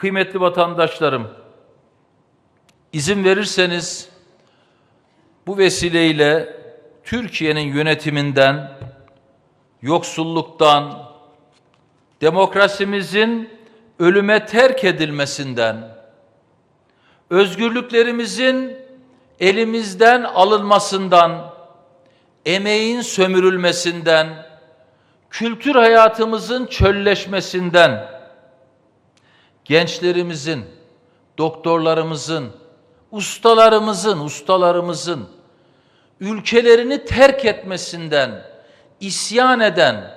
Kıymetli vatandaşlarım, izin verirseniz bu vesileyle Türkiye'nin yönetiminden, yoksulluktan, demokrasimizin ölüme terk edilmesinden, özgürlüklerimizin elimizden alınmasından, emeğin sömürülmesinden, kültür hayatımızın çölleşmesinden, gençlerimizin, doktorlarımızın, ustalarımızın, ustalarımızın ülkelerini terk etmesinden, isyan eden,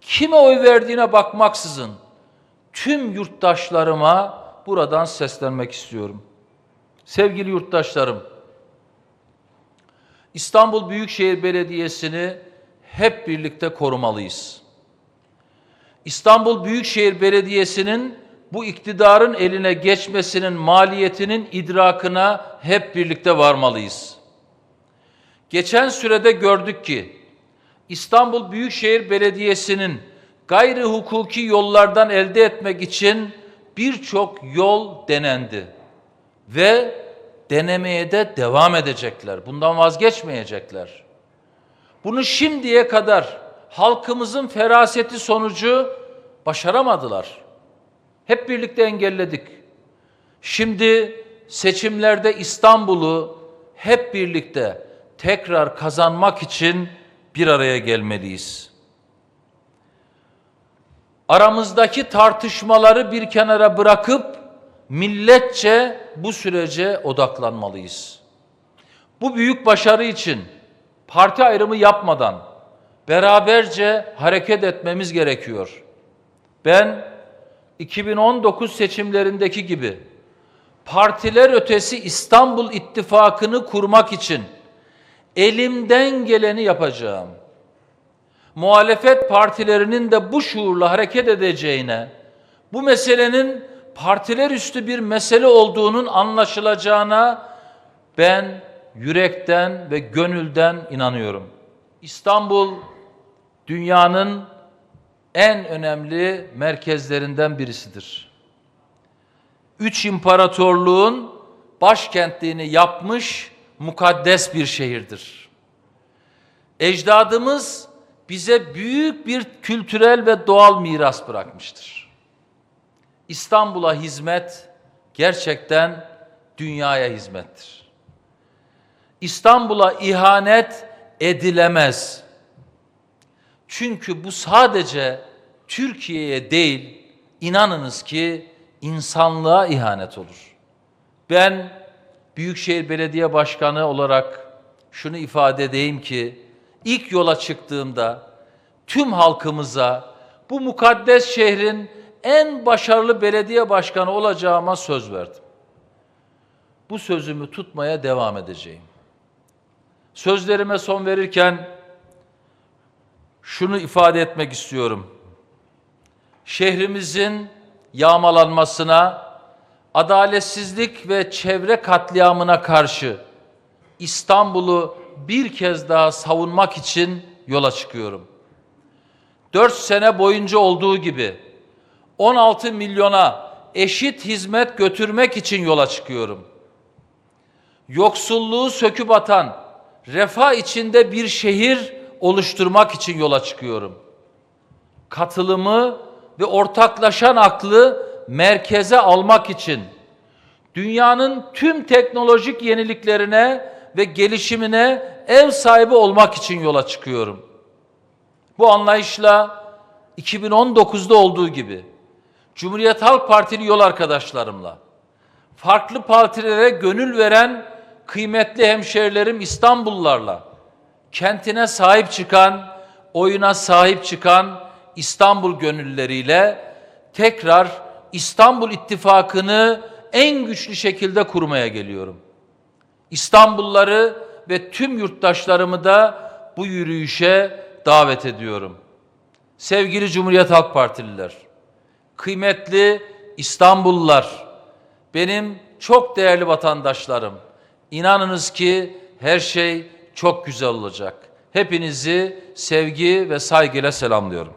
kime oy verdiğine bakmaksızın tüm yurttaşlarıma buradan seslenmek istiyorum. Sevgili yurttaşlarım, İstanbul Büyükşehir Belediyesi'ni hep birlikte korumalıyız. İstanbul Büyükşehir Belediyesi'nin bu iktidarın eline geçmesinin maliyetinin idrakına hep birlikte varmalıyız. Geçen sürede gördük ki İstanbul Büyükşehir Belediyesi'nin gayri hukuki yollardan elde etmek için birçok yol denendi ve denemeye de devam edecekler. Bundan vazgeçmeyecekler. Bunu şimdiye kadar halkımızın feraseti sonucu başaramadılar. Hep birlikte engelledik. Şimdi seçimlerde İstanbul'u hep birlikte tekrar kazanmak için bir araya gelmeliyiz. Aramızdaki tartışmaları bir kenara bırakıp milletçe bu sürece odaklanmalıyız. Bu büyük başarı için parti ayrımı yapmadan beraberce hareket etmemiz gerekiyor. Ben 2019 seçimlerindeki gibi partiler ötesi İstanbul İttifakı'nı kurmak için elimden geleni yapacağım. Muhalefet partilerinin de bu şuurla hareket edeceğine, bu meselenin partiler üstü bir mesele olduğunun anlaşılacağına ben yürekten ve gönülden inanıyorum. İstanbul dünyanın en önemli merkezlerinden birisidir. Üç imparatorluğun başkentliğini yapmış mukaddes bir şehirdir. Ecdadımız bize büyük bir kültürel ve doğal miras bırakmıştır. İstanbul'a hizmet gerçekten dünyaya hizmettir. İstanbul'a ihanet edilemez. Çünkü bu sadece Türkiye'ye değil, inanınız ki insanlığa ihanet olur. Ben Büyükşehir Belediye Başkanı olarak şunu ifade edeyim ki ilk yola çıktığımda tüm halkımıza bu mukaddes şehrin en başarılı belediye başkanı olacağıma söz verdim. Bu sözümü tutmaya devam edeceğim. Sözlerime son verirken şunu ifade etmek istiyorum. Şehrimizin yağmalanmasına, adaletsizlik ve çevre katliamına karşı İstanbul'u bir kez daha savunmak için yola çıkıyorum. Dört sene boyunca olduğu gibi 16 milyona eşit hizmet götürmek için yola çıkıyorum. Yoksulluğu söküp atan, refah içinde bir şehir oluşturmak için yola çıkıyorum. Katılımı ve ortaklaşan aklı merkeze almak için dünyanın tüm teknolojik yeniliklerine ve gelişimine ev sahibi olmak için yola çıkıyorum. Bu anlayışla 2019'da olduğu gibi Cumhuriyet Halk Partili yol arkadaşlarımla farklı partilere gönül veren kıymetli hemşerilerim İstanbullularla kentine sahip çıkan, oyuna sahip çıkan İstanbul gönülleriyle tekrar İstanbul İttifakı'nı en güçlü şekilde kurmaya geliyorum. İstanbulluları ve tüm yurttaşlarımı da bu yürüyüşe davet ediyorum. Sevgili Cumhuriyet Halk Partililer, kıymetli İstanbullular, benim çok değerli vatandaşlarım, inanınız ki her şey çok güzel olacak. Hepinizi sevgi ve saygıyla selamlıyorum.